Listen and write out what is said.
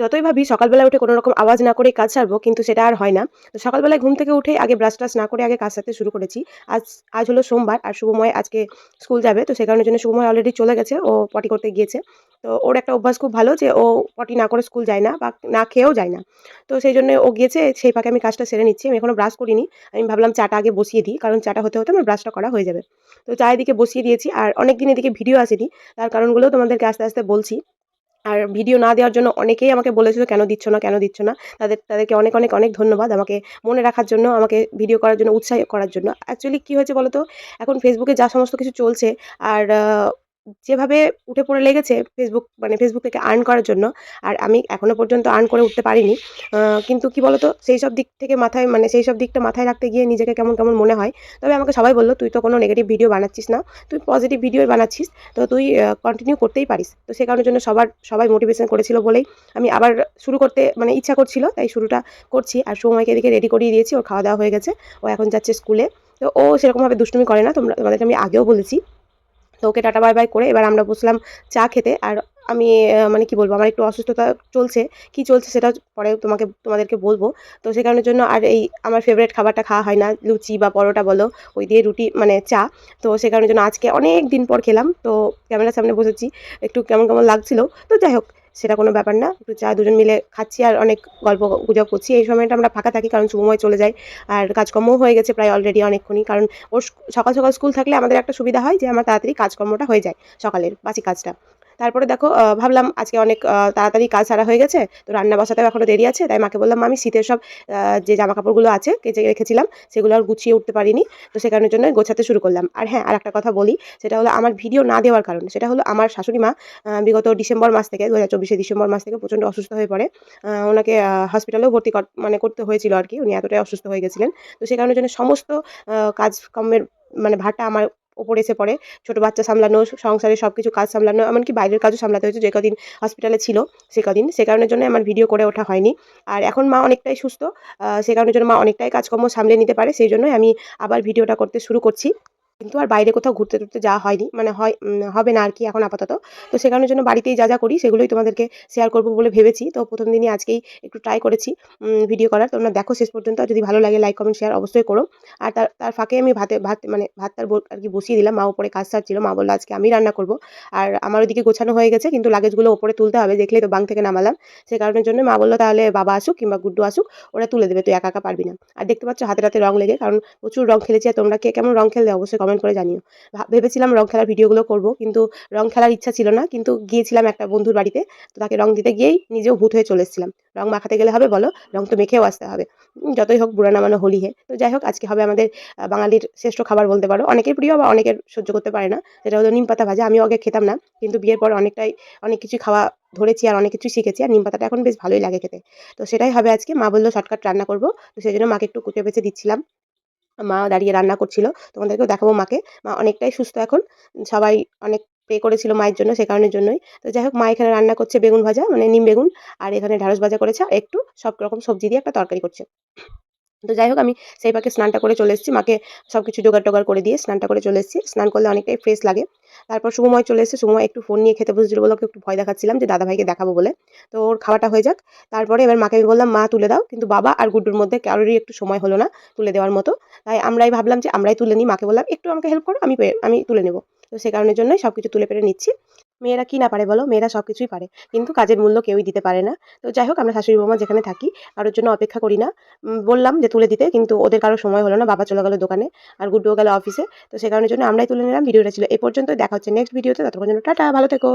যতই ভাবি সকালবেলা উঠে কোনো রকম আওয়াজ না করে কাজ সারবো, কিন্তু সেটা আর হয় না। তো সকালবেলায় ঘুম থেকে উঠে আগে ব্রাশ টাশ না করে আগে কাজ সারতে শুরু করেছি। আজ আজ হলো সোমবার আর শুভময় আজকে স্কুল যাবে, তো সে কারণের জন্য শুভময় অলরেডি চলে গেছে, ও পটি করতে গিয়েছে। তো ওর একটা অভ্যাস খুব ভালো যে ও পটি না করে স্কুল যায় না বা না খেয়েও যায় না। তো সেই জন্য ও গিয়েছে, সেই ফাঁকে আমি কাজটা সেরে নিচ্ছি। আমি এখনও ব্রাশ করিনি, আমি ভাবলাম চাটা আগে বসিয়ে দিই, কারণ চাটা হতে হতে আমার ব্রাশটা করা হয়ে যাবে। তো চা এদিকে বসিয়ে দিয়েছি, আর অনেক দিন এদিকে ভিডিও আসেনি, তার কারণগুলোও তোমাদেরকে আস্তে আস্তে বলছি। আর ভিডিও না দেওয়ার জন্য অনেকেই আমাকে বলেছিল, কেন দিচ্ছ না, কেন দিচ্ছ না? তাদের, তাদেরকে অনেক অনেক অনেক ধন্যবাদ আমাকে মনে রাখার জন্য, আমাকে ভিডিও করার জন্য, উৎসাহ করার জন্য। অ্যাকচুয়ালি কী হয়েছে বলো তো এখন ফেসবুকে যা সমস্ত কিছু চলছে, আর যেভাবে উঠে পড়ে লেগেছে ফেসবুক মানে ফেসবুক থেকে আর্ন করার জন্য, আর আমি এখনও পর্যন্ত আর্ন করে উঠতে পারিনি। কিন্তু কি বলতো, সেই সব দিক থেকে মাথায় মানে সেই সব দিকটা মাথায় রাখতে গিয়ে নিজেকে কেমন কেমন মনে হয়। তবে আমাকে সবাই বলল, তুই তো কোনো নেগেটিভ ভিডিও বানাচ্ছিস না। তুই পজিটিভ ভিডিও বানাচ্ছিস। তো তুই কন্টিনিউ করতেই পারিস। তো সে কারণের জন্য সবার, সবাই মোটিভেশন করেছিল বলেই আমি আবার শুরু করতে মানে ইচ্ছা করছিল, তাই শুরুটা করছি। আর সময়কে এদিকে রেডি করিয়ে দিয়েছি, ওর খাওয়া দাওয়া হয়ে গেছে। ও এখন যাচ্ছে স্কুলে তো ও সেরকমভাবে দুষ্টুমি করে না। তোমরা, তোমাদেরকে আমি আগেও বলেছি। তো ওকে টাটা বাই বাই করে এবার আমরা বসলাম চা খেতে আর আমি মানে কি বলব, আমার একটু অসুস্থতা চলছে। কি চলছে সেটা পরে তোমাকে, তোমাদেরকে বলব। তো সে কারণের জন্য আর এই আমার ফেভারিট খাবারটা খাওয়া হয় না, লুচি বা পরোটা বলো, ওই দিয়ে রুটি মানে চা। তো সে কারণের জন্য আজকে অনেক দিন পর খেলাম। তো ক্যামেরার সামনে বসেছি, একটু কেমন কেমন লাগছিল। তো যাই হোক, সেটা কোনো ব্যাপার না। একটু চা দুজন মিলে খাচ্ছি আর অনেক গল্প গুজব করছি। এই সময়টা আমরা ফাঁকা থাকি কারণ শুভময় চলে যায় আর কাজকর্মও হয়ে গেছে প্রায় অলরেডি অনেকক্ষণই। কারণ ওর সকাল সকাল স্কুল থাকলে আমাদের একটা সুবিধা হয় যে, আমার তাড়াতাড়ি কাজকর্মটা হয়ে যায় সকালের বাসি কাজটা। তারপরে দেখো ভাবলাম আজকে অনেক তাড়াতাড়ি কাজ সারা হয়ে গেছে, তো রান্না বসাতেও এখনও দেরি আছে, তাই মাকে বললাম আমি শীতের সব যে জামা কাপড়গুলো আছে, কেচে রেখেছিলাম, সেগুলো আর গুছিয়ে উঠতে পারিনি, তো সে কারণের জন্য গোছাতে শুরু করলাম। আর হ্যাঁ আর একটা কথা বলি, সেটা হলো আমার ভিডিও না দেওয়ার কারণ, সেটা হলো আমার শাশুড়ি মা বিগত ডিসেম্বর মাস থেকে, দু হাজার চব্বিশে ডিসেম্বর মাস থেকে প্রচণ্ড অসুস্থ হয়ে পড়ে ওনাকে হসপিটালেও ভর্তি মানে করতে হয়েছিল আর কি, উনি এতটাই অসুস্থ হয়ে গেছিলেন, তো সে কারণের জন্য সমস্ত কাজকর্মের মানে ভাটা আমার ওপরে এসে পড়ে। ছোটো বাচ্চা সামলানো, সংসারে সব কিছু কাজ সামলানো, এমনকি বাইরের কাজও সামলাতে হয়েছে। যে কদিন হসপিটালে ছিল, সে কদিন। সে কারণের জন্য আমার ভিডিও করে ওঠা হয়নি। আর এখন মা অনেকটাই সুস্থ সে কারণের জন্য মা অনেকটাই কাজকর্ম সামলে নিতে পারে। সেই জন্যই আমি আবার ভিডিওটা করতে শুরু করছি। কিন্তু আর বাইরে কোথাও ঘুরতে টুরতে যাওয়া হয়নি। মানে হয় হবে না আর কি এখন আপাতত। তো সে কারণের জন্য বাড়িতেই যা যা করি সেগুলোই তোমাদেরকে শেয়ার করব বলে ভেবেছি। তো প্রথম দিনই আজকেই একটু ট্রাই করেছি ভিডিও করার। তোমরা দেখো শেষ পর্যন্ত। যদি ভালো লাগে লাইক কমেন্ট শেয়ার অবশ্যই করো। আর তার তার ফাঁকে আমি ভাতে, ভাত মানে ভাতটার ব- আর কি বসিয়ে দিলাম। মা ওপরে কাজ সারছিল, মা বলল আজকে আমি রান্না করব। আর আমার ওইদিকে গোছানো হয়ে গেছে, কিন্তু লাগেজগুলো ওপরে তুলতে হবে। দেখলেই তো বাং থেকে নামালাম। সে কারণের জন্য মা বলল তাহলে বাবা আসুক কিংবা গুড্ডু আসুক, ওরা তুলে দেবে। তুই একা একা পারবি না। আর দেখতে পাচ্ছ হাতে হাতে রং লেগে, কারণ প্রচুর রং খেলেছি। আর তোমরা কে কেমন রং খেললে অবশ্যই কমেন্ট করে জানিও। ভেবেছিলাম রং খেলার ভিডিওগুলো করব, কিন্তু রং খেলার ইচ্ছা ছিল না, কিন্তু গিয়েছিলাম একটা বন্ধুর বাড়িতে, তো তাকে রং দিতে গিয়েই নিজেও ভূত হয়ে চলে এসেছিলাম। রং মাখাতে গেলে হবে বলো? রং তো মেখেও আসতে হবে। যতই হোক বুড়া নামানো হোলি হে। তো যাই হোক, আজকে হবে আমাদের বাঙালির শ্রেষ্ঠ খাবার বলতে পারো। অনেকের প্রিয় বা অনেকের সহ্য করতে পারে না। সেটা হলো নিম পাতা ভাজা। আমিও আগে খেতাম না, কিন্তু বিয়ের পর অনেকটাই, অনেক কিছু খাওয়া ধরেছি আর অনেক কিছু শিখেছি। আর নিম পাতাটা এখন বেশ ভালোই লাগে খেতে। তো সেটাই হবে আজকে। মা বলল, শর্টকাট রান্না করব। তো সেই জন্য মাকে একটু কুচে বেছে দিচ্ছিলাম। মা দাঁড়িয়ে রান্না করছিল। তোমাদেরকেও দেখাবো মাকে। মা অনেকটাই সুস্থ এখন। সবাই অনেক পে করেছিল মায়ের জন্য সে কারণের জন্যই। তো যাই হোক, মা এখানে রান্না করছে বেগুন ভাজা মানে নিম বেগুন, আর এখানে ঢ্যাঁড়স ভাজা করেছে, আর একটু সব রকম সবজি দিয়ে একটা তরকারি করছে। তো যাই হোক, আমি সেই পাকে স্নানটা করে চলে এসেছি। মাকে সব কিছু জোগাড় টোগাড় করে দিয়ে স্নানটা করে চলে এসেছি। স্নান করলে অনেকটাই ফ্রেশ লাগে। তারপর শুভময় চলে এসেছে। শুভময় একটু ফোন নিয়ে খেতে বসেছিল বলে ওকে একটু ভয় দেখাচ্ছিলাম যে, দাদাভাইকে দেখাবো বলে। তো ওর খাওয়াটা হয়ে যাক। তারপরে এবার মাকে আমি বললাম, মা, তুলে দাও। কিন্তু বাবা আর গুড্ডুর মধ্যে কারোরই একটু সময় হলো না তুলে দেওয়ার মতো। তাই আমরাই ভাবলাম যে, আমরাই তুলে নিই। মাকে বললাম, একটু আমাকে হেল্প করো, আমি আমি তুলে নেব। তো সে কারণের জন্যই সব কিছু তুলে পেরে নিচ্ছি। মেয়েরা কি না পারে বলো? মেয়েরা সব কিছুই পারে। কিন্তু কাজের মূল্য কেউই দিতে পারে না। তো যাই হোক, আমরা শাশুড়ি বৌমা যেখানে থাকি, কারোর জন্য অপেক্ষা করি না। বললাম যে তুলে দিতে, কিন্তু ওদের কারও সময় হলো না। বাবা চলে গেলো দোকানে আর গুড্ডুও গেল অফিসে তো সে কারণের জন্য আমরাই তুলে নিলাম। ভিডিওটা ছিল এ পর্যন্ত দেখা হচ্ছে নেক্সট ভিডিওতে ততক্ষণ জন্য টাটা, ভালো থেকো।